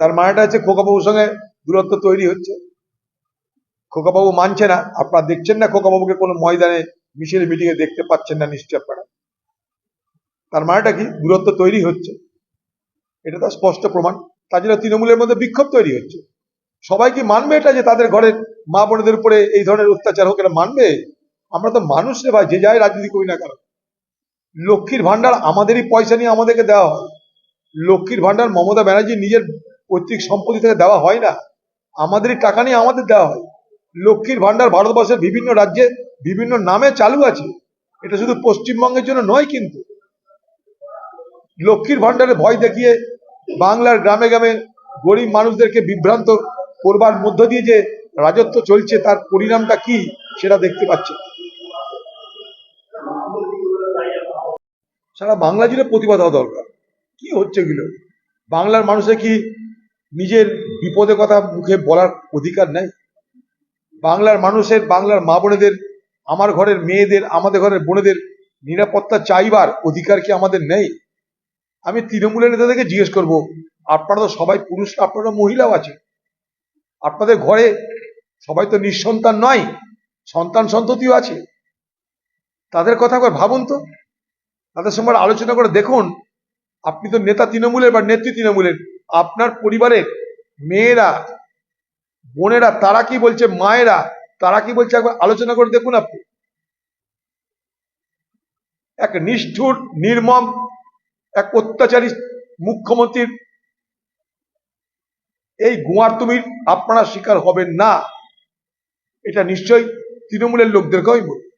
তার মানেটা হচ্ছে খোকাবাবুর সঙ্গে দূরত্ব তৈরি হচ্ছে। খোকাবাবু মানছে না। আপনারা দেখছেন না খোকাবাবুকে কোনো ময়দানে মিছিল মিটিং এ দেখতে পাচ্ছেন না নিশ্চয় আপনারা। তার মানেটা কি? দূরত্ব তৈরি হচ্ছে। এটা তো স্পষ্ট প্রমাণ। তার জন্য তৃণমূলের মধ্যে বিক্ষোভ তৈরি হচ্ছে। সবাই কি মানবে এটা যে তাদের ঘরের মা বোনেদের উপরে এই ধরনের অত্যাচার হোক, এটা মানবে? আমরা তো মানুষ রে ভাই, যে যাই রাজনীতি করি না কেন। লক্ষ্মীর ভান্ডার আমাদেরই পয়সা নিয়ে আমাদেরকে দেওয়া হয়। লক্ষ্মীর ভান্ডার মমতা ব্যানার্জি নিজের পৈতৃক সম্পত্তি থেকে দেওয়া হয় না। আমাদেরই টাকা নিয়ে আমাদের দেওয়া হয়। লক্ষ্মীর ভান্ডার ভারতবর্ষের বিভিন্ন রাজ্যে বিভিন্ন নামে চালু আছে। এটা শুধু পশ্চিমবঙ্গের জন্য নয় কিন্তু। লক্ষ্মীর ভান্ডারে ভয় দেখিয়ে বাংলার গ্রামে গ্রামে গরিব মানুষদেরকে বিভ্রান্ত করবার মধ্য দিয়ে যে রাজত্ব চলছে, তার পরিণামটা কি সেটা দেখতে পাচ্ছে সারা বাংলা জুড়ে প্রতিবাদ হওয়া দরকার। কি হচ্ছে এগুলো? বাংলার মানুষের কি নিজের বিপদের কথা মুখে বলার অধিকার নেই? বাংলার মানুষের, বাংলার মা বোনেদের, আমার ঘরের মেয়েদের, আমাদের ঘরের বোনেদের নিরাপত্তা চাইবার অধিকার কি আমাদের নেই? আমি তৃণমূলের নেতাদেরকে জিজ্ঞেস করব, আপনারা তো সবাই পুরুষ, আপনারা মহিলাও আছে আপনাদের ঘরে সবাই তো নিঃসন্তান নয়, সন্তান সন্ততিও আছে। তাদের কথা ভাবুন তো। তাদের সঙ্গে আলোচনা করে দেখুন আপনি তো নেতা তৃণমূলের বা নেত্রী তৃণমূলের। আপনার পরিবারের মেয়েরা, বোনেরা, তারা কি বলছে? মায়েরা, তারা কি বলছে? একবার আলোচনা করে দেখুন আপনি। এক নিষ্ঠুর, নির্মম, এক অত্যাচারী মুখ্যমন্ত্রীর এই গুয়ার তুমির আপনারা শিকার হবেন না। এটা নিশ্চয়ই তৃণমূলের লোকদেরকে আমি বলব।